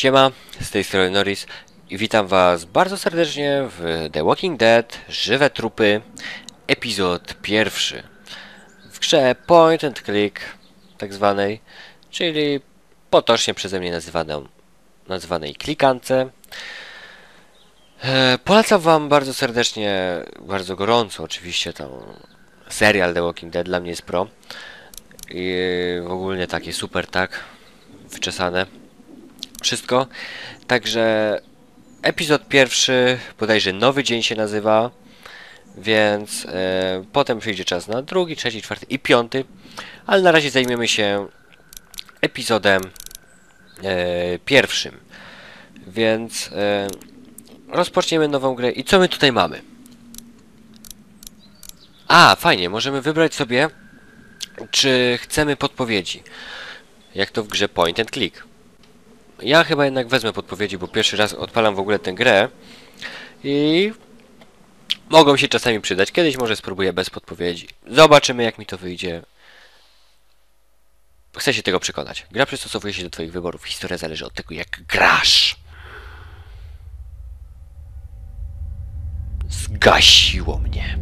Siema, z tej strony Norris i witam was bardzo serdecznie w The Walking Dead Żywe Trupy, epizod pierwszy. W grze Point and Click, tak zwanej, czyli potocznie przeze mnie nazywaną, nazywanej klikance. E, polecam wam bardzo serdecznie, bardzo gorąco oczywiście ten serial The Walking Dead dla mnie jest pro. I ogólnie takie super, tak? Wczesane wszystko. Także epizod pierwszy, bodajże nowy dzień się nazywa, więc e, potem przyjdzie czas na drugi, trzeci, czwarty i piąty, ale na razie zajmiemy się epizodem e, pierwszym. Więc e, rozpoczniemy nową grę i co my tutaj mamy? A, fajnie, możemy wybrać sobie, czy chcemy podpowiedzi. Jak to w grze Point and Click. Ja chyba jednak wezmę podpowiedzi, bo pierwszy raz odpalam w ogóle tę grę i mogą się czasami przydać. Kiedyś może spróbuję bez podpowiedzi. Zobaczymy jak mi to wyjdzie. Chcę się tego przekonać. Gra przystosowuje się do Twoich wyborów. Historia zależy od tego, jak grasz. Zgasiło mnie.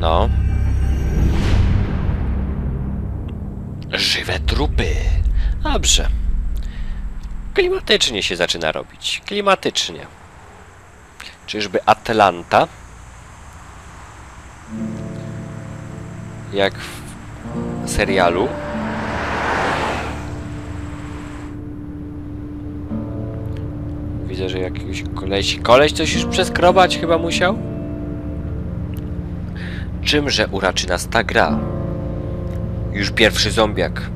No. Żywe trupy. Dobrze. Klimatycznie się zaczyna robić. Klimatycznie. Czyżby Atlanta? Jak w serialu? Widzę, że jakiś koleś... Koleś coś już przeskrobać chyba musiał? Czymże uraczy nas ta gra? Już pierwszy zombiak.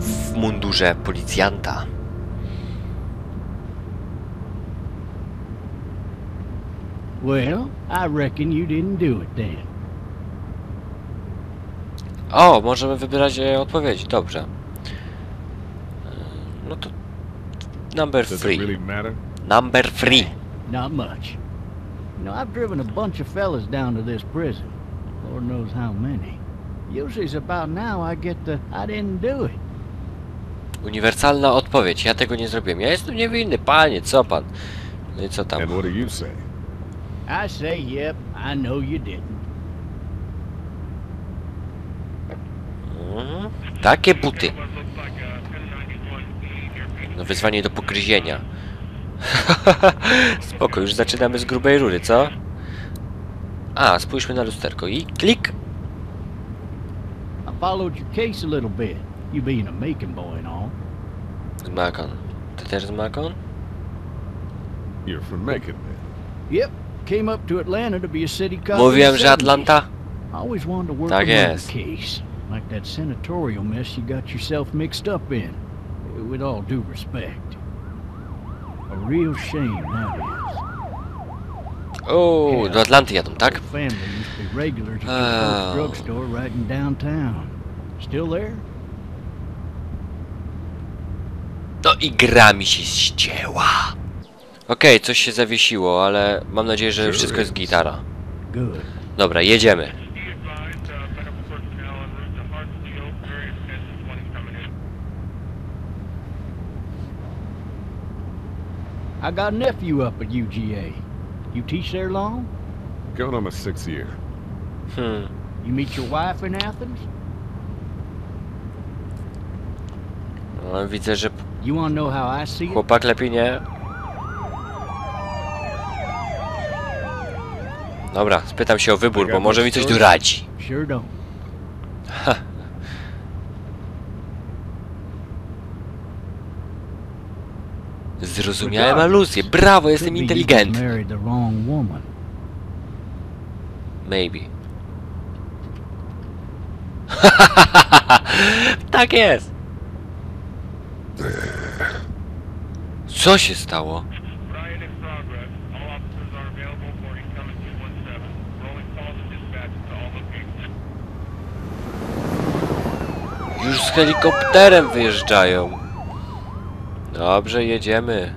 W mundurze policjanta. Well, I reckon you didn't do it then. O, możemy wybierać e, odpowiedzi, dobrze. E, No to... Number Does it three. really matter? Number three. Not much. You know, I've driven a bunch of fellas down to this prison. Lord knows how many. Usually it's about now I get the I didn't do it. Uniwersalna odpowiedź. Ja tego nie zrobiłem. Ja jestem niewinny, panie, co pan? No i co tam? And what do you say? I say, yep, I know you didn't. Mhm. Takie buty. No wyzwanie do pogryzienia. Spoko, już zaczynamy z grubej rury, co? A, spójrzmy na lusterko i klik. I followed your case a little bit. You being a making boy and all. Z Macon. Ty też z Macon? You're from Macon, then. Yep, came up to Atlanta to be a city cop. in Mówiłem, the że Atlanta. I always wanted to work Tak a murder case, like that senatorial mess you got yourself mixed up in. With all due respect. A real shame that is. Oh, o, do Atlanty jadą, tak? Family used to be regulars at your ah. Oh. folks' drugstore right in downtown. Still there? No i gra mi się ścięła. Okej, coś się zawiesiło, ale mam nadzieję, że wszystko jest gitara. Good. Dobra, jedziemy. I got a nephew up at UGA. You teach there long? Going on my sixth year. Hmm. You meet your wife in Athens? No, widzę, że chłopak lepiej nie. Dobra, spytam się o wybór, bo może mi coś doradzi. Don't. Zrozumiałem aluzję. Brawo, jestem inteligentny. Maybe. tak jest. Co się stało? Riot in progress. All officers are available for incoming 217. Rolling calls and dispatches to all locations. Już z helikopterem wyjeżdżają. Dobrze, jedziemy.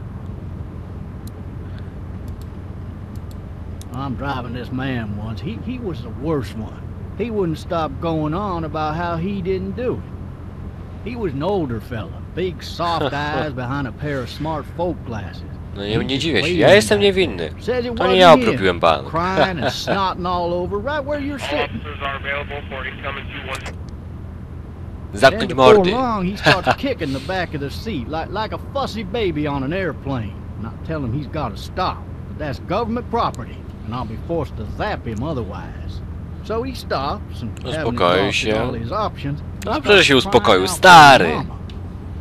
I'm driving this man once. He he was the worst one. he wouldn't stop going on about how he didn't do it. He was an older fella, big soft eyes behind a pair of smart folk glasses. No nie, nie dziwię się, ja jestem niewinny. Says it To nie wasn't ja him, obrobiłem bank. Crying and snotting all over right where you're All sitting. officers are available for incoming 217. Then Zamknąć before mordy. long, he starts kicking the back of the seat like, like a fussy baby on an airplane. And I tell him he's got to stop. But that's government property, and I'll be forced to zap him otherwise. So he stops and having Uspokoi exhausted się. all his options, he Dobrze, starts że się uspokoił. crying out for Stary.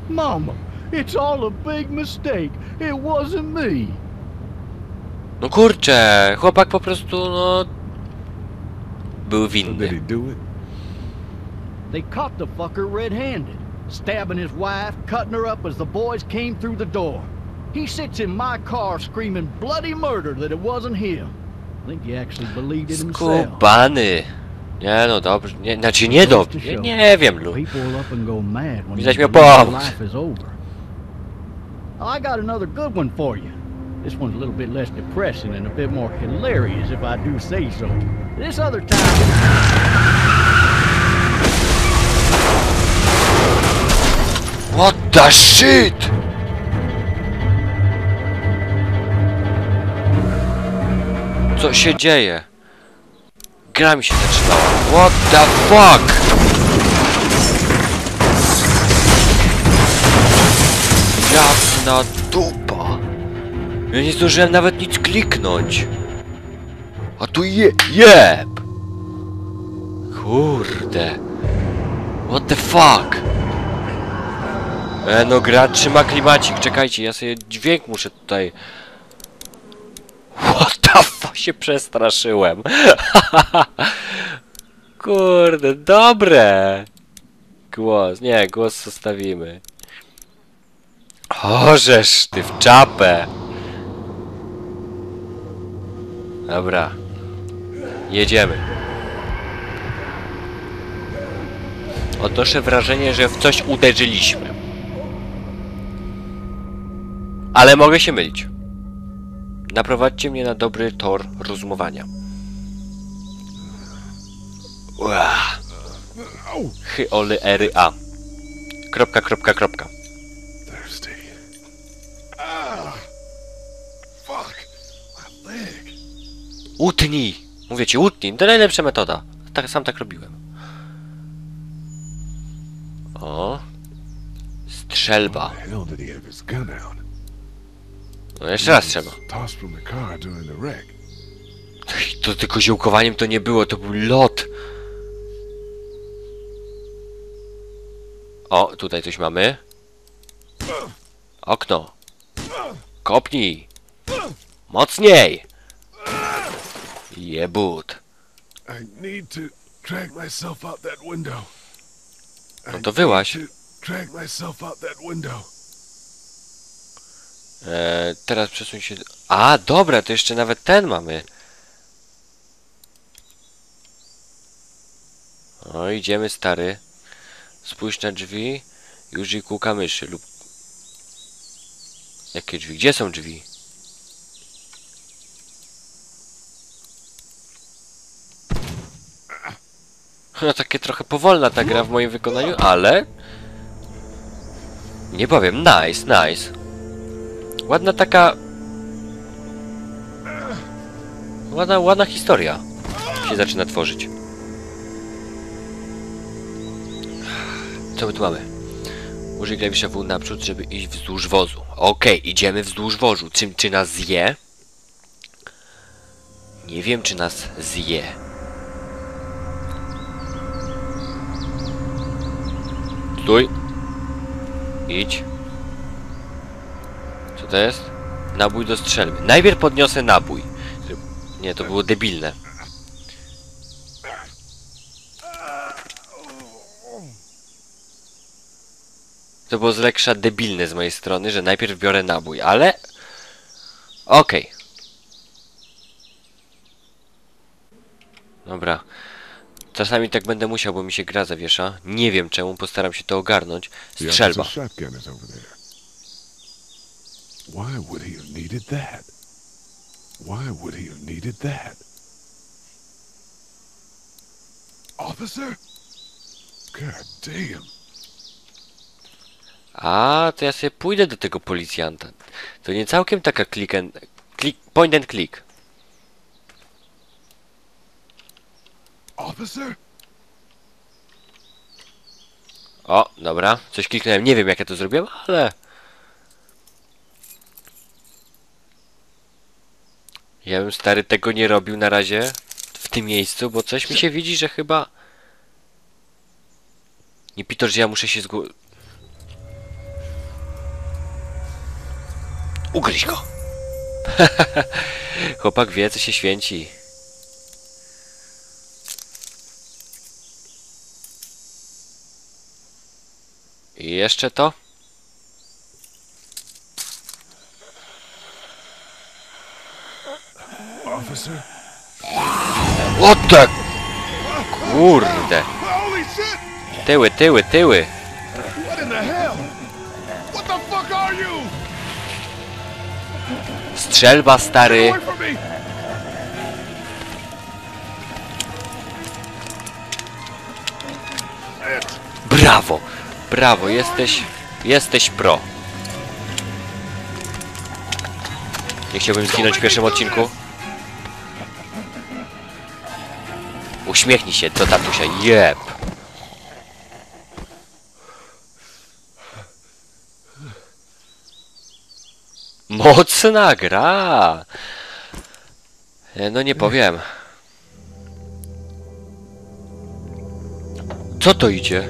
His Mama. Mama, it's all a big mistake. It wasn't me. No kurczę, chłopak po prostu, no... Był So did he do it? They caught the fucker red-handed, stabbing his wife, cutting her up as the boys came through the door. He sits in my car screaming bloody murder that it wasn't him. I think he actually believed it himself. Skubany. Nie no, dobrze, nie, znaczy nie dobrze, nie, nie wiem, Lu. Widać miał powód. Oh, I got another good one for you. This one's a little bit less depressing and a bit more hilarious if I do say so. This other time... What the shit? Co się dzieje? Gra mi się zaczynała. What the fuck? Jasna dupa. Ja nie zdążyłem nawet nic kliknąć. A tu je... jeb! Kurde. What the fuck? E, no gra trzyma klimacik, czekajcie, ja sobie dźwięk muszę tutaj... Fuck, się przestraszyłem. Kurde, dobre. Głos, nie, głos zostawimy. Orzesz ty w czapę. Dobra. Jedziemy. Odnoszę wrażenie, że w coś uderzyliśmy. Ale mogę się mylić. Naprowadźcie mnie na dobry tor rozumowania. Ua. Chy, oly, ery, a. Kropka, kropka, kropka. Ah! Utnij! Mówię ci, utnij. To najlepsza metoda. Tak, sam tak robiłem. O. Strzelba. No jeszcze raz trzeba. To tylko ziółkowaniem to nie było, to był lot. O, tutaj coś mamy. Okno. Kopnij. Mocniej. Jebut. Need to E, teraz przesuń się... A, dobra, to jeszcze nawet ten mamy. O, idziemy stary. Spójrz na drzwi i użyj kółka myszy lub... Jakie drzwi? Gdzie są drzwi? No takie trochę powolna ta gra w moim wykonaniu, ale... Nie powiem, nice, nice. Ładna taka... Ładna, ładna historia się zaczyna tworzyć. Co my tu mamy? Użyj klawisza W naprzód, żeby iść wzdłuż wozu. Okej, idziemy wzdłuż wozu. Czy, czy nas zje? Nie wiem, czy nas zje. Stój. Idź. Co to jest? Nabój do strzelby. Najpierw podniosę nabój. Nie, to było debilne. To było z lekka debilne z mojej strony, że najpierw biorę nabój, ale... Okej. Dobra. Czasami tak będę musiał, bo mi się gra zawiesza. Nie wiem czemu, postaram się to ogarnąć. Strzelba. officer's shotgun is over there. Why would he have needed that? Why would he have needed that? Officer? God damn. A, to ja sobie pójdę do tego policjanta. To nie całkiem taka click and... Click, point and click. Officer? O, dobra. Coś kliknąłem. Nie wiem jak ja to zrobiłem, ale... Ja bym stary tego nie robił na razie w tym miejscu, bo coś mi się widzi, że chyba... Nie pito, że ja muszę się zgło... Ugryź go! Chłopak wie, co się święci. I jeszcze to? Officer? What the... Kurde. Tyły, tyły, tyły. Strzelba, stary. Brawo. Brawo, jesteś... Jesteś pro. Nie chciałbym zginąć w pierwszym odcinku. Uśmiechnij się do tatusia. Jeb. Mocna gra. E, No nie powiem. Co to idzie?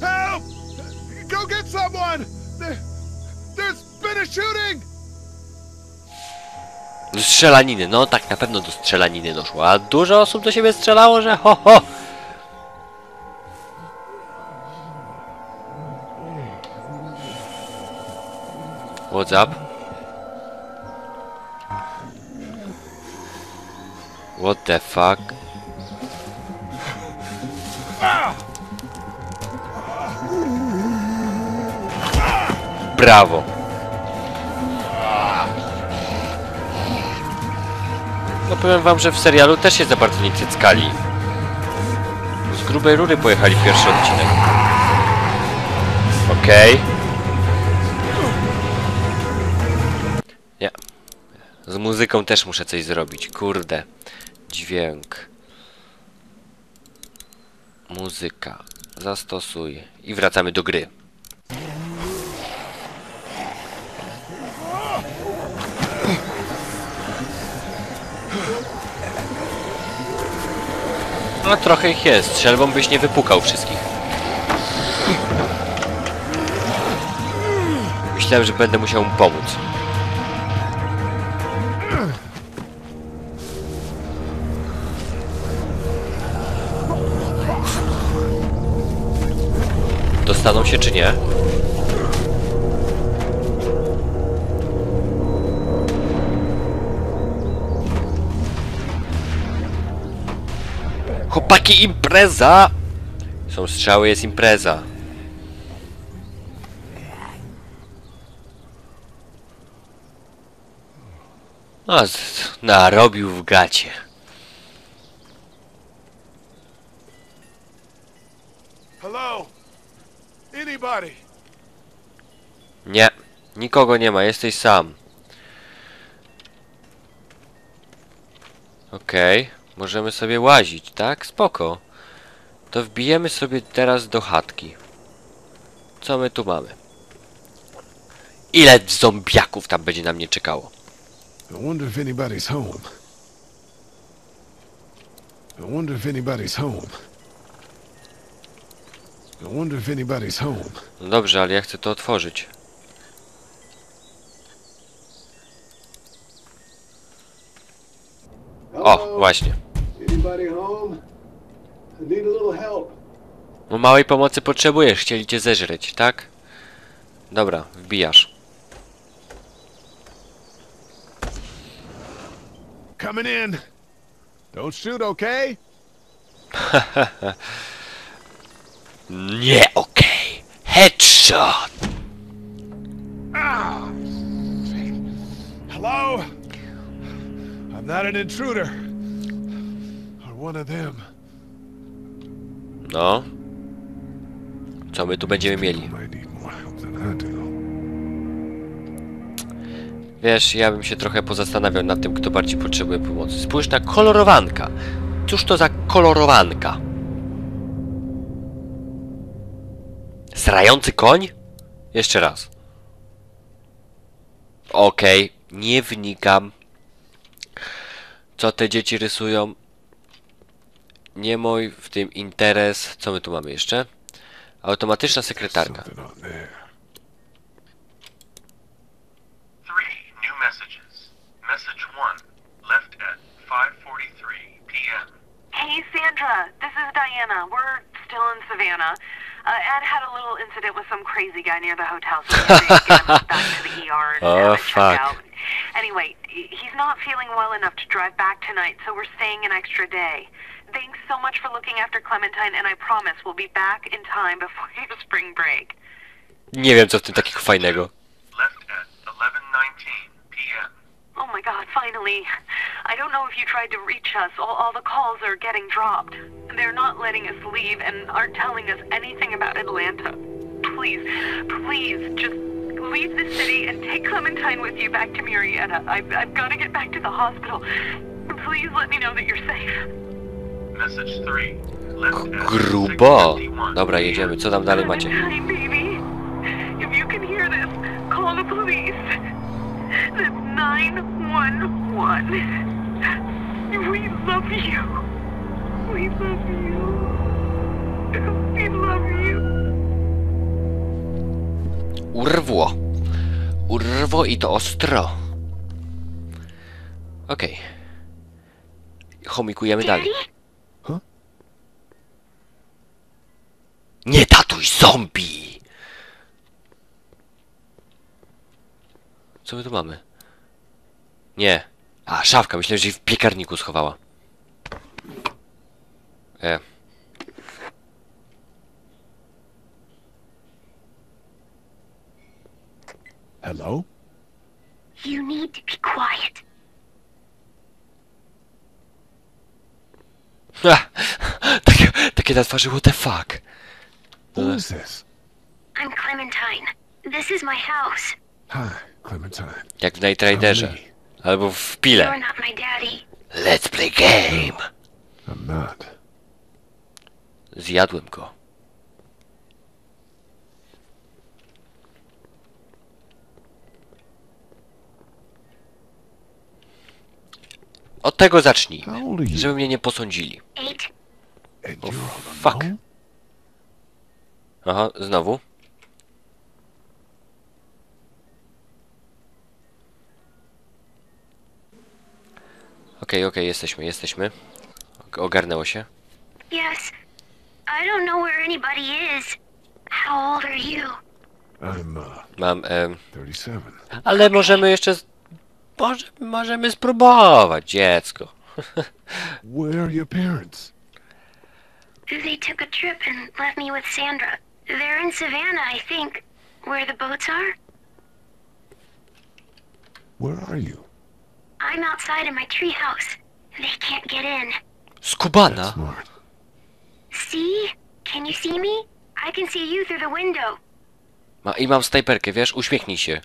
Help! Go get someone! There, there's been a shooting! Do strzelaniny, no tak na pewno do strzelaniny doszło, a dużo osób do siebie strzelało, że ho ho! What's up? What the fuck? Brawo! No powiem wam, że w serialu też się za bardzo nie cyckali. Z grubej rury pojechali pierwszy odcinek. Okej. Nie. Z muzyką też muszę coś zrobić. Kurde. Dźwięk. Muzyka. Zastosuj. I wracamy do gry. No trochę ich jest. Strzelbą byś nie wypukał wszystkich. Myślałem, że będę musiał mu pomóc. Dostaną się czy nie? Chłopaki, impreza! Są strzały, jest impreza. A, z- narobił w gacie. Hello? Anybody? Nie, nikogo nie ma, jesteś sam. Okej, możemy sobie łazić, tak? Spoko. To wbijemy sobie teraz do chatki. Co my tu mamy? Ile zombiaków tam będzie na mnie czekało? I wonder if anybody's home. I wonder if anybody's home. I wonder if anybody's home. No dobrze, ale ja chcę to otworzyć. O, właśnie. No małej pomocy potrzebujesz, chcieli cię zeżreć, tak? Dobra, wbijasz. Coming in. Don't shoot, okay? Nie, okej. Headshot! Ah! Hello? I'm not an intruder. One of them. No. Co my tu będziemy mieli? Wiesz, ja bym się trochę pozastanawiał nad tym, kto bardziej potrzebuje pomocy. Spójrz na kolorowanka. Cóż to za kolorowanka? Srający koń? Jeszcze raz. Okej, nie wnikam. Co te dzieci rysują? Nie mój w tym interes. Co my tu mamy jeszcze? Automatyczna sekretarka. Something on there. Three new messages. Message one, left at 5:43 p.m. Hey, Sandra. This is Diana. We're still in Savannah. Uh, Ed had a little incident with some crazy guy near the hotel, so we back to the ER and Oh, fuck. out. Anyway, he's not feeling well enough to drive back tonight, so we're staying an extra day. Thanks so much for looking after Clementine, and I promise we'll be back in time before your spring break. Nie wiem, co w tym takiego fajnego. Left at 11:19 p.m. Oh my god, finally. I don't know if you tried to reach us. All, all the calls are getting dropped. They're not letting us leave and aren't telling us anything about Atlanta. Please, please, just leave the city and take Clementine with you back to Murrieta. I've, I've got to get back to the hospital. Please let me know that you're safe. Message three, Grubo. Dobra, jedziemy. Co tam dalej macie? Clementine, baby. You can hear this, call the police. That's 911. We love you. We love you. Urwło. Urwło i to ostro. Okej. Chomikujemy dalej. Nie tatuj zombie! Co my tu mamy? Nie. A, szafka. Myślałem, że jej w piekarniku schowała. E. Hello? You need to be quiet. Ah, ha! Takie, takie na twarzy, what the fuck? Who is this? I'm Clementine. This is my house. Hi, Clementine. Jak w Night Riderze. me. Albo w You're pile. not my daddy. Let's play game! I'm not. Zjadłem go. Od tego zacznij, How old are you? żeby mnie nie posądzili. Oh, fuck. Aha, znowu. Okej, okej, jesteśmy, jesteśmy. O- Ogarnęło się. Yes. I don't know where anybody is. How old are you? I'm, uh, Mam, em, 37. ale możemy jeszcze... Może, możemy spróbować, dziecko. Where are your parents? They took a trip and left me with Sandra. They're in Savannah, I think. Where the boats are? Where are you? I'm outside in my treehouse. They can't get in. Skubana? Smart. See? Can you see me? I can see you through the window. Ma, I mam snajperkę, wiesz? Uśmiechnij się.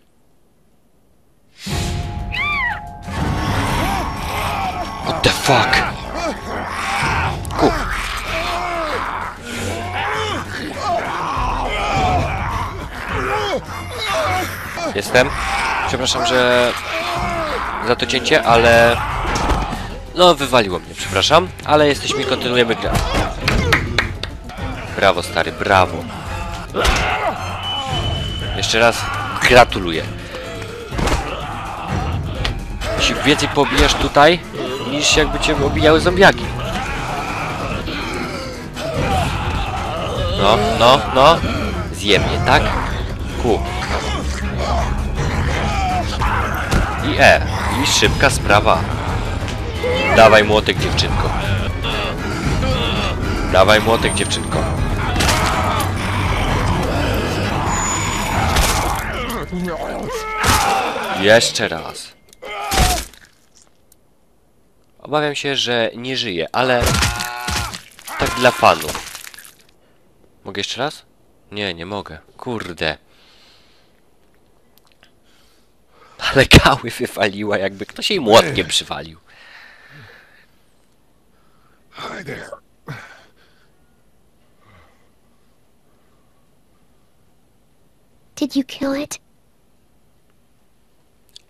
Fuck? Jestem. Przepraszam, że za to cięcie, ale... No, wywaliło mnie, przepraszam. Ale jesteśmy i kontynuujemy grę. Brawo, stary, brawo. Jeszcze raz gratuluję. Jeśli więcej pobijasz tutaj, niż jakby cię obijały zombiaki. No, no, no. Zjemnie, tak? Ku. I E. I szybka sprawa. Dawaj młotek, dziewczynko. Dawaj młotek, dziewczynko. Jeszcze raz. Obawiam się, że nie żyje, ale tak dla fanów. Mogę jeszcze raz? Nie, nie mogę. Kurde. Ale gały wywaliła, jakby ktoś jej młotkiem przywalił. Hi there. Did you kill it?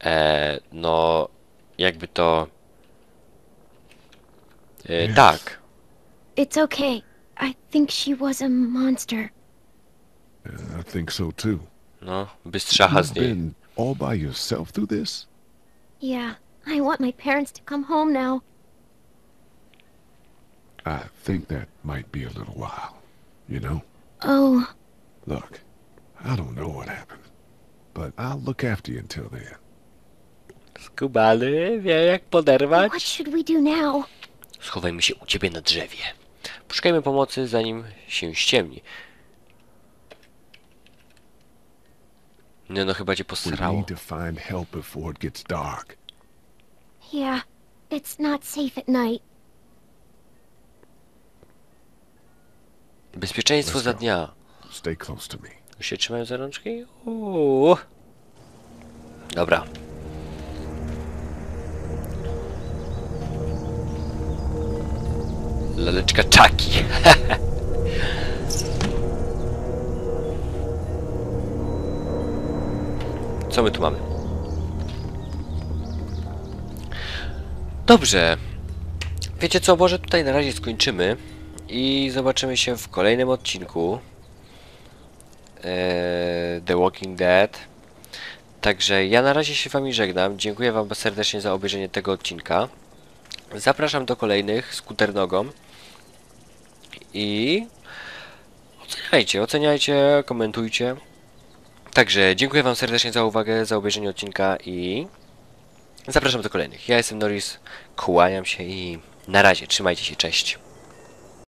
E, no, jakby to... E, tak. It's okay. I think she was a monster. Yeah, I think so too. No, bystrzacha z You've niej. been all by yourself through this? Yeah, I want my parents to come home now. I think that might be a little while. You know? Oh, Look, I don't know what happened, but I'll look after you until then. Skubany wie jak poderwać. what should we do now? Schowajmy się u ciebie na drzewie. Poszukajmy pomocy, zanim się ściemni. Nie no, chyba cię posrało. Yeah, it's not safe at night. Bezpieczeństwo za dnia. Stay close to me. Już się trzymają za rączki? Uuu. Dobra. Laleczka czaki. Co my tu mamy? Dobrze. Wiecie co, może tutaj na razie skończymy i zobaczymy się w kolejnym odcinku e, The Walking Dead. Także ja na razie się wami żegnam. Dziękuję wam serdecznie za obejrzenie tego odcinka. Zapraszam do kolejnych skuter nogą. I oceniajcie, oceniajcie, komentujcie. Także dziękuję wam serdecznie za uwagę, za obejrzenie odcinka i zapraszam do kolejnych. Ja jestem Norris, kłaniam się i na razie, trzymajcie się, cześć.